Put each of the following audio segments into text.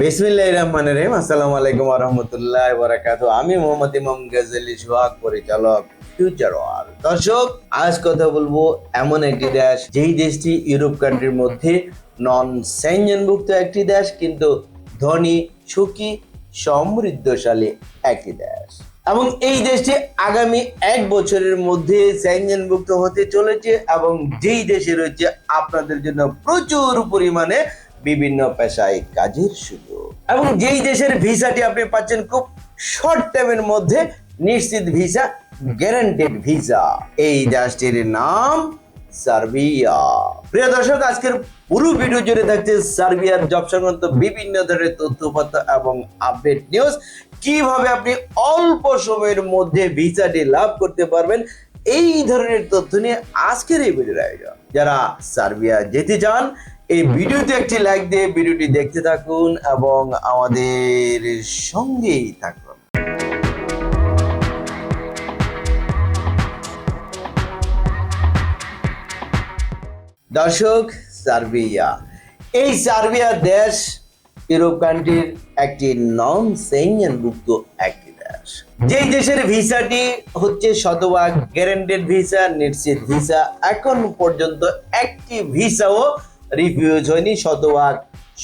বিসমিল্লাহ রহমান রহিম। আসসালামু আলাইকুম রহমতুল্লাহ বরাকাত আমি মোহাম্মদ ইমাম গাজালি সোহাগ, পরিচালক ফিউচার ওয়াল দর্শক, আজ কথা বলব এমন একটি দেশ, যেই দেশটি ইউরোপ কান্ট্রির মধ্যে নন সেঞ্জনভুক্ত একটি দেশ, কিন্তু ধনী, সুখী, সমৃদ্ধশালী একটি দেশ। এবং এই দেশটি আগামী এক বছরের মধ্যে সেঞ্জনভুক্ত হতে চলেছে এবং যেই দেশে রয়েছে, আপনাদের জন্য প্রচুর পরিমাণে বিভিন্ন পেশায় কাজের সুযোগ। এবং যেই দেশের ভিসাটি আপনি পাচ্ছেন খুব শর্ট টাইমের মধ্যে নিশ্চিত ভিসা গ্যারান্টেড ভিসা। এই দেশটির নাম সার্বিয়া। প্রিয় দর্শক, আজকের পুরো ভিডিও জুড়ে থাকছে সার্বিয়ার জব সংক্রান্ত বিভিন্ন ধরনের তথ্যপত্র এবং আপডেট নিউজ কীভাবে আপনি অল্প সময়ের মধ্যে ভিসাটি লাভ করতে পারবেন, এই ধরনের তথ্য নিয়ে আজকের এই ভিডিওর আয়োজন। যারা সার্বিয়া যেতে চান এই ভিডিওতে একটি লাইক দিয়ে ভিডিওটি দেখতে থাকুন এবং আমাদের সঙ্গেই থাকুন। দর্শক, সার্বিয়া। এই সার্বিয়া দেশ, ইউরোপ কান্ট্রির একটি নন ভুক্ত একটি দেশ। যেই দেশের ভিসাটি হচ্ছে শতভাগ গ্যারান্টেড ভিসা নিশ্চিত ভিসা এখন পর্যন্ত একটি ভিসাও রিফিউজ হয়নি শতভাগ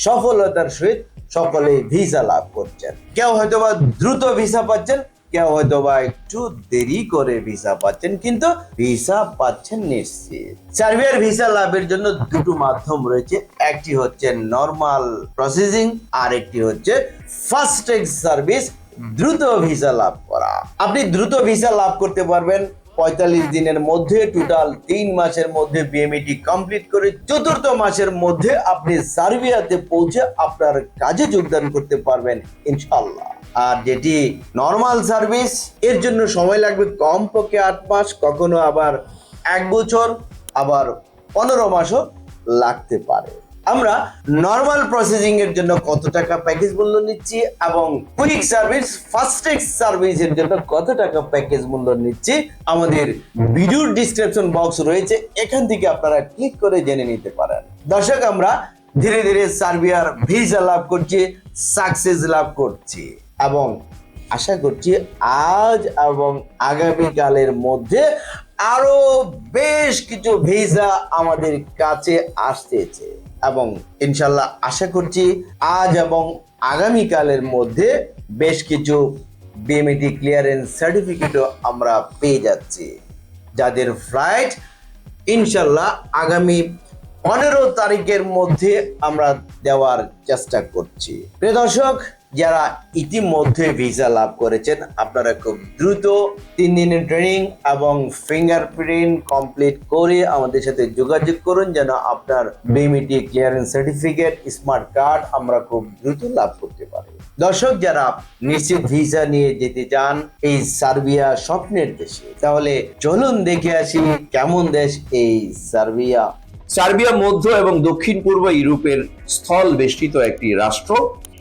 সফলতার সহিত সকলে ভিসা লাভ করছেন। কেউ হয়তো বা দ্রুত ভিসা পাচ্ছেন, কেউ হয়তো বা একটু দেরি করে ভিসা পাচ্ছেন, কিন্তু ভিসা পাচ্ছেন নিশ্চিত। সার্বিয়ার ভিসা লাভের জন্য দুটো মাধ্যম রয়েছে। একটি হচ্ছে নর্মাল প্রসেসিং আর একটি হচ্ছে ফাস্ট সার্ভিস দ্রুত ভিসা লাভ করা। আপনি দ্রুত ভিসা লাভ করতে পারবেন পঁয়তাল্লিশ দিনের মধ্যে টোটাল তিন মাসের মধ্যে বিএমইটি কমপ্লিট করে চতুর্থ মাসের মধ্যে আপনি সার্বিয়াতে পৌঁছে আপনার কাজে যোগদান করতে পারবেন ইনশাল্লাহ আর যেটি নর্মাল সার্ভিস এর জন্য সময় লাগবে কমপক্ষে আট মাস কখনো আবার এক বছর আবার পনেরো মাসও লাগতে পারে। আমরা নর্মাল প্রসেসিং এর জন্য কত টাকা প্যাকেজ মূল্য নিচ্ছি এবং কুইক সার্ভিস ফাস্টেক্স সার্ভিস এর জন্য কত টাকা প্যাকেজ মূল্য নিচ্ছি, আমাদের ভিডিওর ডিসক্রিপশন বক্স রয়েছে, এখান থেকে আপনারা ক্লিক করে জেনে নিতে পারেন। দর্শক, আমরা ধীরে ধীরে সার্বিয়ার ভিসা লাভ করছি সাকসেস লাভ করছি এবং আশা করছি আজ এবং আগামীকালের মধ্যে আরও বেশ কিছু ভিসা আমাদের কাছে আসতেছে। এবং ইনশাল্লাহ আশা করছি আজ এবং আগামীকালের মধ্যে বেশ কিছু বিএমইটি ক্লিয়ারেন্স সার্টিফিকেটও আমরা পেয়ে যাচ্ছি। যাদের ফ্লাইট ইনশাল্লাহ আগামী পনেরো তারিখের মধ্যে আমরা দেওয়ার চেষ্টা করছি। প্রিয় দর্শক যারা ইতিমধ্যে ভিসা লাভ করেছেন, আপনারা খুব দ্রুত তিন দিনের ট্রেনিং এবং ফিঙ্গারপ্রিন্ট কমপ্লিট করে আমাদের সাথে যোগাযোগ করুন যেন আপনার BMET clearance certificate smart card আমরা খুব দ্রুত লাভ করতে পারি। দর্শক, যারা নিশ্চিত ভিসা নিয়ে যেতে চান এই সার্বিয়া স্বপ্নের দেশে, তাহলে চলুন দেখে আসি কেমন দেশ এই সার্বিয়া। সার্বিয়া মধ্য এবং দক্ষিণ পূর্ব ইউরোপের স্থল বেষ্টিত একটি রাষ্ট্র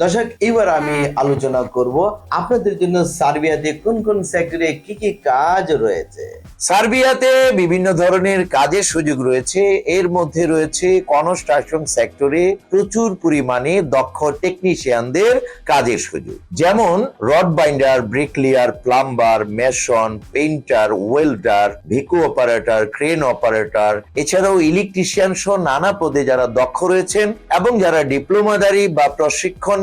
দর্শক, এবার আমি আলোচনা করব আপনাদের জন্য সার্বিয়াতে কোন কোন সেক্টরে কি কি কাজ রয়েছে? সার্বিয়াতে বিভিন্ন ধরনের কাজের সুযোগ রয়েছে। এর মধ্যে রয়েছে কনস্ট্রাকশন সেক্টরে প্রচুর পরিমাণে দক্ষ টেকনিশিয়ানদের কাজের সুযোগ। যেমন rod binder, bricklayer, plumber, mason, painter, welder, ভিকো operator, crane operator, এছাড়াও ইলেকট্রিশিয়ান সহ নানা পদে যারা দক্ষ রয়েছেন এবং যারা ডিপ্লোমাদারি বা প্রশিক্ষণ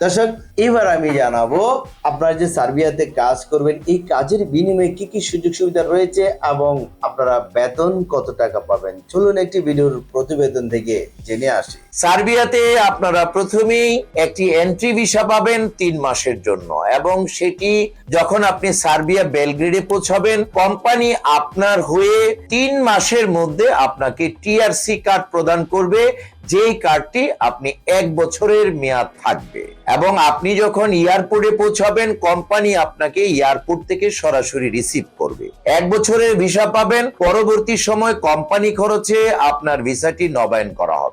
দর্শক, এবার আমি জানাব আপনারা যে সার্বিয়াতে কাজ করবেন, এই কাজের বিনিময়ে কি কি সুযোগ সুবিধা রয়েছে এবং আপনারা বেতন কত টাকা পাবেন? চলুন একটি ভিডিওর প্রতিবেদন থেকে জেনে আসি। সার্বিয়াতে আপনারা প্রথমেই একটি এন্ট্রি ভিসা পাবেন তিন মাসের জন্য এবং সেটি যখন আপনি সার্বিয়া বেলগ্রেডে পৌঁছাবেন, কোম্পানি আপনার হয়ে তিন মাসের মধ্যে আপনাকে টিআরসি কার্ড প্রদান করবে যেই কার্ডটি আপনি এক বছরের মেয়াদ থাকবে। এবং আপনি যখন এয়ারপোর্টে পৌঁছাবেন, কোম্পানি আপনাকে এয়ারপোর্ট থেকে সরাসরি রিসিভ করবে। এক বছরের ভিসা পাবেন, পরবর্তী সময় কোম্পানি খরচে আপনার ভিসাটি নবায়ন করা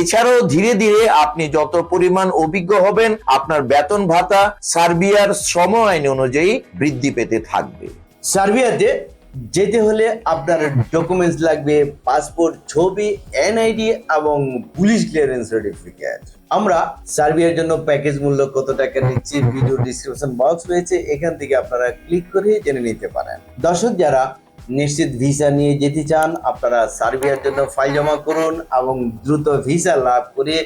এছাড়াও ধীরে ধীরে আপনি যত পরিমাণ অভিজ্ঞ হবেন, আপনার বেতন ভাতা সার্বিয়ার শ্রম আইন অনুযায়ী বৃদ্ধি পেতে থাকবে। সার্বিয়াতে যেতে হলে আপনার ডকুমেন্টস লাগবে পাসপোর্ট ছবি এনআইডি এবং পুলিশ ক্লিয়ারেন্স সার্টিফিকেট আমরা সার্বিয়ার জন্য প্যাকেজ মূল্য কত টাকা নিচ্ছি ভিডিও ডিসক্রিপশন বক্স রয়েছে, এখান থেকে আপনারা ক্লিক করে জেনে নিতে পারেন। দর্শক যারা নিশ্চিত ভিসা নিয়ে যেতে চান, আপনারা সার্বিয়ার জন্য ফাইল জমা করুন এবং দ্রুত ভিসা লাভ করে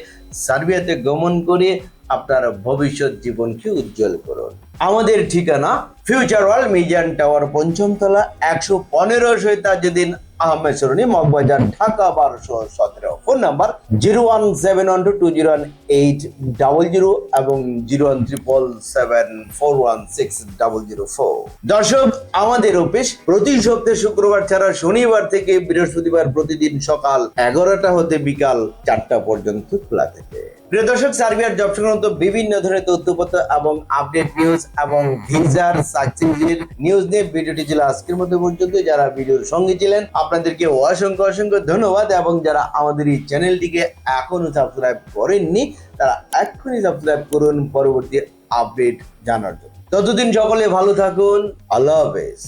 সার্বিয়াতে গমন করে আপনার ভবিষ্যৎ জীবনকে উজ্জ্বল করুন। আমাদের ঠিকানা ফিউচার ওয়ার্ল্ড মিজান টাওয়ার পঞ্চমতলা, একশো পনেরো সৈতাজুদ্দিন আহমেদ সরণি মগবাজার, ঢাকা, বারোশো সতেরো। Phone number zero one seven one two two zero one eight double zero এবং zero one triple seven four one six double zero four. দর্শক, আমাদের অফিস প্রতি সপ্তাহে শুক্রবার ছাড়া শনিবার থেকে বৃহস্পতিবার প্রতিদিন সকাল এগারোটা হতে বিকাল চারটা পর্যন্ত খোলা থাকে। প্রিয় দর্শক, সার্বিয়ার জব সংক্রান্ত বিভিন্ন ধরনের তথ্যপত্র এবং আপডেট নিউজ এবং ভিসার সাকসেসের নিউজ নিয়ে ভিডিওটি ছিল আজকের মধ্যে পর্যন্ত। যারা ভিডিওর সঙ্গে ছিলেন, আপনাদেরকে অসংখ্য অসংখ্য ধন্যবাদ এবং যারা আমাদের এই চ্যানেলটিকে এখনও সাবস্ক্রাইব করেননি, তারা এক্ষুনি সাবস্ক্রাইব করুন পরবর্তী আপডেট জানার জন্য। ততদিন সকলে ভালো থাকুন। আল্লাহ হাফেজ।